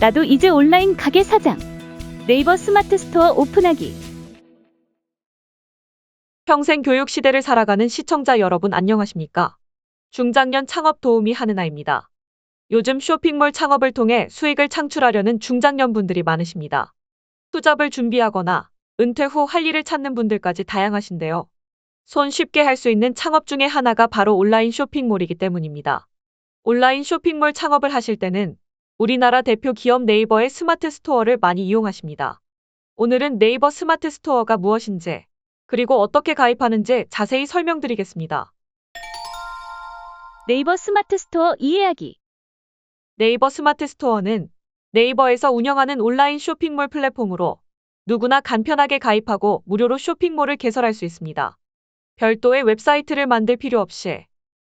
나도 이제 온라인 가게 사장. 네이버 스마트 스토어 오픈하기. 평생 교육 시대를 살아가는 시청자 여러분 안녕하십니까? 중장년 창업 도우미 하느나입니다. 요즘 쇼핑몰 창업을 통해 수익을 창출하려는 중장년 분들이 많으십니다. 투잡을 준비하거나 은퇴 후 할 일을 찾는 분들까지 다양하신데요. 손 쉽게 할 수 있는 창업 중에 하나가 바로 온라인 쇼핑몰이기 때문입니다. 온라인 쇼핑몰 창업을 하실 때는 우리나라 대표 기업 네이버의 스마트 스토어를 많이 이용하십니다. 오늘은 네이버 스마트 스토어가 무엇인지 그리고 어떻게 가입하는지 자세히 설명드리겠습니다. 네이버 스마트 스토어 이해하기. 네이버 스마트 스토어는 네이버에서 운영하는 온라인 쇼핑몰 플랫폼으로 누구나 간편하게 가입하고 무료로 쇼핑몰을 개설할 수 있습니다. 별도의 웹사이트를 만들 필요 없이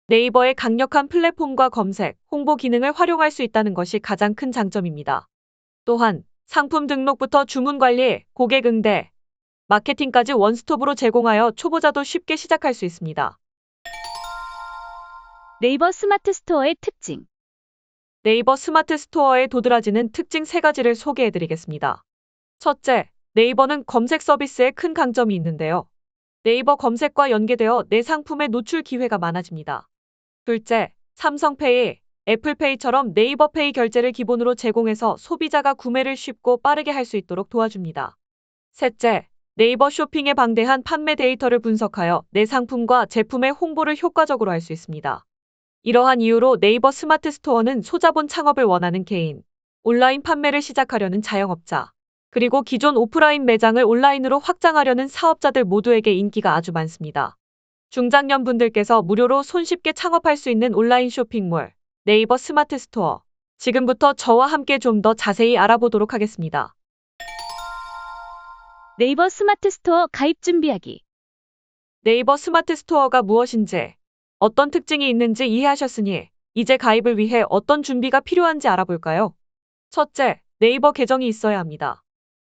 네이버의 강력한 플랫폼과 검색, 홍보 기능을 활용할 수 있다는 것이 가장 큰 장점입니다. 또한 상품 등록부터 주문 관리, 고객 응대, 마케팅까지 원스톱으로 제공하여 초보자도 쉽게 시작할 수 있습니다. 네이버 스마트 스토어의 특징. 네이버 스마트 스토어에 도드라지는 특징 세 가지를 소개해 드리겠습니다. 첫째, 네이버는 검색 서비스에 큰 강점이 있는데요. 네이버 검색과 연계되어 내 상품의 노출 기회가 많아집니다. 둘째, 삼성페이, 애플페이처럼 네이버페이 결제를 기본으로 제공해서 소비자가 구매를 쉽고 빠르게 할 수 있도록 도와줍니다. 셋째, 네이버 쇼핑에 방대한 판매 데이터를 분석하여 내 상품과 제품의 홍보를 효과적으로 할 수 있습니다. 이러한 이유로 네이버 스마트 스토어는 소자본 창업을 원하는 개인, 온라인 판매를 시작하려는 자영업자, 그리고 기존 오프라인 매장을 온라인으로 확장하려는 사업자들 모두에게 인기가 아주 많습니다. 중장년 분들께서 무료로 손쉽게 창업할 수 있는 온라인 쇼핑몰, 네이버 스마트 스토어. 지금부터 저와 함께 좀 더 자세히 알아보도록 하겠습니다. 네이버 스마트 스토어 가입 준비하기. 네이버 스마트 스토어가 무엇인지, 어떤 특징이 있는지 이해하셨으니, 이제 가입을 위해 어떤 준비가 필요한지 알아볼까요? 첫째, 네이버 계정이 있어야 합니다.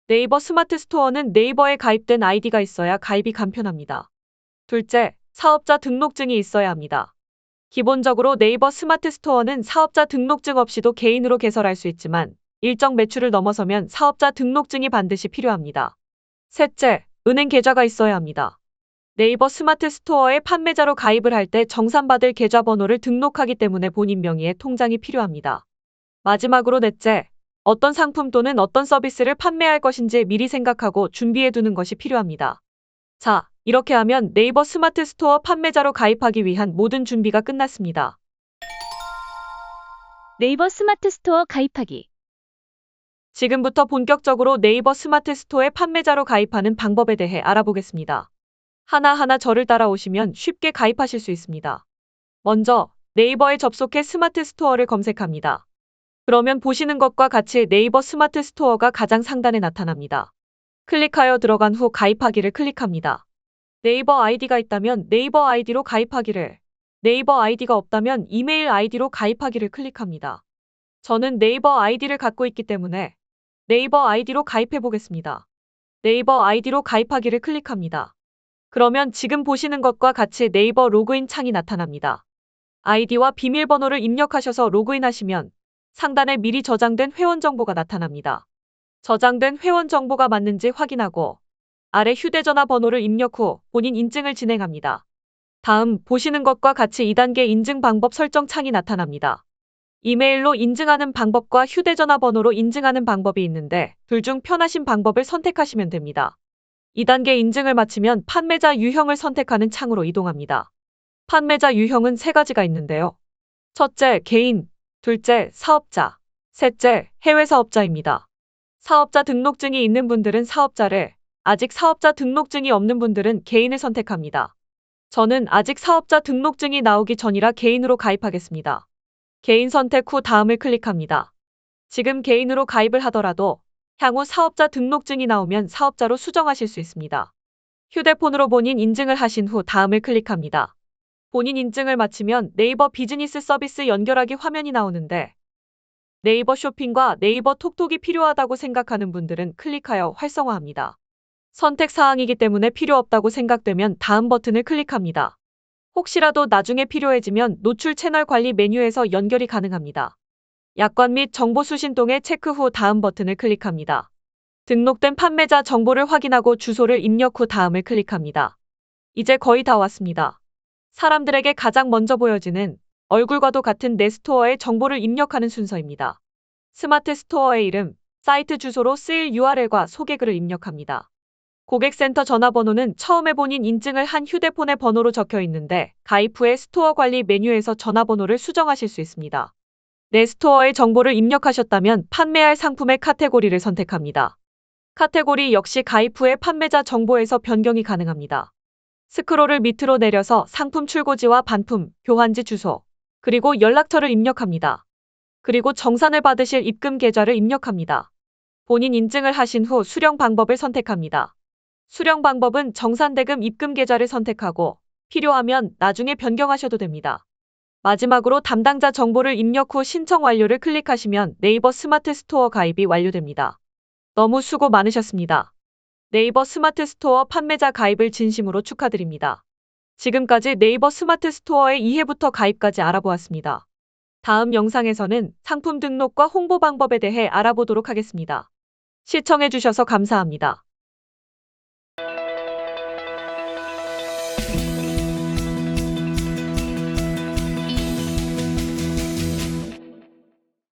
네이버 스마트 스토어는 네이버에 가입된 아이디가 있어야 가입이 간편합니다. 둘째, 사업자 등록증이 있어야 합니다. 기본적으로 네이버 스마트 스토어는 사업자 등록증 없이도 개인으로 개설할 수 있지만 일정 매출을 넘어서면 사업자 등록증이 반드시 필요합니다. 셋째, 은행 계좌가 있어야 합니다. 네이버 스마트 스토어에 판매자로 가입을 할 때 정산받을 계좌번호를 등록하기 때문에 본인 명의의 통장이 필요합니다. 마지막으로 넷째, 어떤 상품 또는 어떤 서비스를 판매할 것인지 미리 생각하고 준비해 두는 것이 필요합니다. 자, 이렇게 하면 네이버 스마트 스토어 판매자로 가입하기 위한 모든 준비가 끝났습니다. 네이버 스마트 스토어 가입하기. 지금부터 본격적으로 네이버 스마트 스토어에 판매자로 가입하는 방법에 대해 알아보겠습니다. 하나하나 저를 따라오시면 쉽게 가입하실 수 있습니다. 먼저 네이버에 접속해 스마트 스토어를 검색합니다. 그러면 보시는 것과 같이 네이버 스마트 스토어가 가장 상단에 나타납니다. 클릭하여 들어간 후 가입하기를 클릭합니다. 네이버 아이디가 있다면 네이버 아이디로 가입하기를, 네이버 아이디가 없다면 이메일 아이디로 가입하기를 클릭합니다. 저는 네이버 아이디를 갖고 있기 때문에 네이버 아이디로 가입해 보겠습니다. 네이버 아이디로 가입하기를 클릭합니다. 그러면 지금 보시는 것과 같이 네이버 로그인 창이 나타납니다. 아이디와 비밀번호를 입력하셔서 로그인하시면 상단에 미리 저장된 회원 정보가 나타납니다. 저장된 회원 정보가 맞는지 확인하고 아래 휴대전화 번호를 입력 후 본인 인증을 진행합니다. 다음 보시는 것과 같이 2단계 인증 방법 설정 창이 나타납니다. 이메일로 인증하는 방법과 휴대전화 번호로 인증하는 방법이 있는데 둘 중 편하신 방법을 선택하시면 됩니다. 2단계 인증을 마치면 판매자 유형을 선택하는 창으로 이동합니다. 판매자 유형은 세 가지가 있는데요. 첫째, 개인. 둘째, 사업자. 셋째, 해외 사업자입니다. 사업자 등록증이 있는 분들은 사업자를, 아직 사업자 등록증이 없는 분들은 개인을 선택합니다. 저는 아직 사업자 등록증이 나오기 전이라 개인으로 가입하겠습니다. 개인 선택 후 다음을 클릭합니다. 지금 개인으로 가입을 하더라도 향후 사업자 등록증이 나오면 사업자로 수정하실 수 있습니다. 휴대폰으로 본인 인증을 하신 후 다음을 클릭합니다. 본인 인증을 마치면 네이버 비즈니스 서비스 연결하기 화면이 나오는데 네이버 쇼핑과 네이버 톡톡이 필요하다고 생각하는 분들은 클릭하여 활성화합니다. 선택 사항이기 때문에 필요 없다고 생각되면 다음 버튼을 클릭합니다. 혹시라도 나중에 필요해지면 노출 채널 관리 메뉴에서 연결이 가능합니다. 약관 및 정보 수신동에 체크 후 다음 버튼을 클릭합니다. 등록된 판매자 정보를 확인하고 주소를 입력 후 다음을 클릭합니다. 이제 거의 다 왔습니다. 사람들에게 가장 먼저 보여지는 얼굴과도 같은 내 스토어의 정보를 입력하는 순서입니다. 스마트 스토어의 이름, 사이트 주소로 쓰일 URL과 소개글을 입력합니다. 고객센터 전화번호는 처음에 본인 인증을 한 휴대폰의 번호로 적혀 있는데 가입 후에 스토어 관리 메뉴에서 전화번호를 수정하실 수 있습니다. 내 스토어의 정보를 입력하셨다면 판매할 상품의 카테고리를 선택합니다. 카테고리 역시 가입 후에 판매자 정보에서 변경이 가능합니다. 스크롤을 밑으로 내려서 상품 출고지와 반품, 교환지 주소, 그리고 연락처를 입력합니다. 그리고 정산을 받으실 입금 계좌를 입력합니다. 본인 인증을 하신 후 수령 방법을 선택합니다. 수령 방법은 정산대금 입금 계좌를 선택하고 필요하면 나중에 변경하셔도 됩니다. 마지막으로 담당자 정보를 입력 후 신청 완료를 클릭하시면 네이버 스마트 스토어 가입이 완료됩니다. 너무 수고 많으셨습니다. 네이버 스마트 스토어 판매자 가입을 진심으로 축하드립니다. 지금까지 네이버 스마트 스토어의 2회부터 가입까지 알아보았습니다. 다음 영상에서는 상품 등록과 홍보 방법에 대해 알아보도록 하겠습니다. 시청해주셔서 감사합니다.